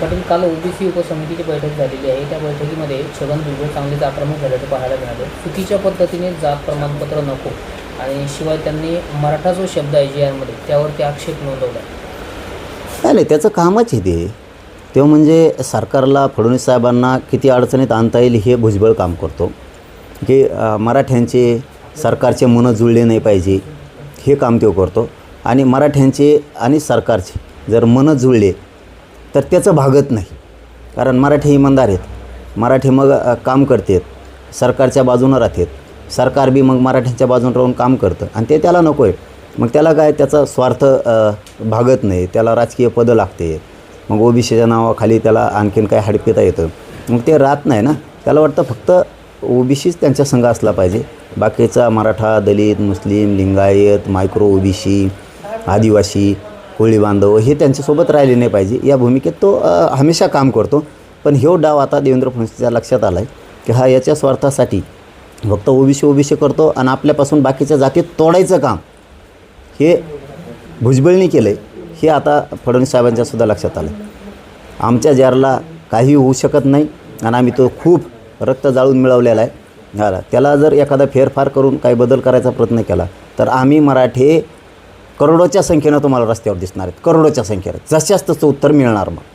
पाटील काल ओबीसी उपसमितीची बैठक झालेली आहे. त्या बैठकीमध्ये छगन भुजबळ चांगलेच आक्रमक झाल्याचं पाहायला मिळालं. चुकीच्या पद्धतीने जात प्रमाणपत्र नको आणि शिवाय त्यांनी मराठा जो शब्द आहे जी आरमध्ये त्यावरती आक्षेप नोंदवला. नाही नाही त्याचं कामच आहे ते. तो म्हणजे सरकारला फडणवीस साहेबांना किती अडचणीत आणता येईल हे भुजबळ काम करतो. की मराठ्यांचे सरकारचे मनं जुळले नाही पाहिजे हे काम तो करतो. आणि मराठ्यांचे आणि सरकारचे जर मनं जुळले तर त्याचं भागत नाही. कारण मराठी इमानदार आहेत. मराठी मग काम करतात. सरकारच्या बाजूनं राहतात. सरकार बी मग मराठ्यांच्या बाजून राहून काम करतं. आणि ते त्याला नको आहे मग त्याला काय त्याचा स्वार्थ भागत नाही. त्याला राजकीय पदं लागते. मग ओबीसीच्या नावाखाली त्याला आणखीन काय हडपिता येतं. मग ते राहत नाही ना. त्याला वाटतं फक्त ओबीसीच त्यांच्या संघ असला पाहिजे. बाकीचा मराठा दलित मुस्लिम लिंगायत मायक्रो ओबीसी आदिवासी कोळी बांधव हे त्यांच्यासोबत राहिले नाही पाहिजे. या भूमिकेत तो हमेशा काम करतो. पण ह्यो डाव आता देवेंद्र फडणवीसच्या लक्षात आला आहे की हा याच्या स्वार्थासाठी फक्त ओबीसी ओबीसी करतो आणि आपल्यापासून बाकीच्या जाती तोडायचं काम हे भुजबळनी केलं आहे हे आता फडणवीस साहेबांच्यासुद्धा लक्षात आलं आमच्या जारला काही होऊ शकत नाही आणि आम्ही तो खूप रक्त जाळून मिळवलेला आहे. झाला त्याला जर एखादा फेरफार करून काही बदल करायचा प्रयत्न केला तर आम्ही मराठे करोडोच्या संख्येनं तुम्हाला रस्त्यावर दिसणार आहेत. करोडोच्या संख्येनं. जशाच तसं उत्तर मिळणार मग.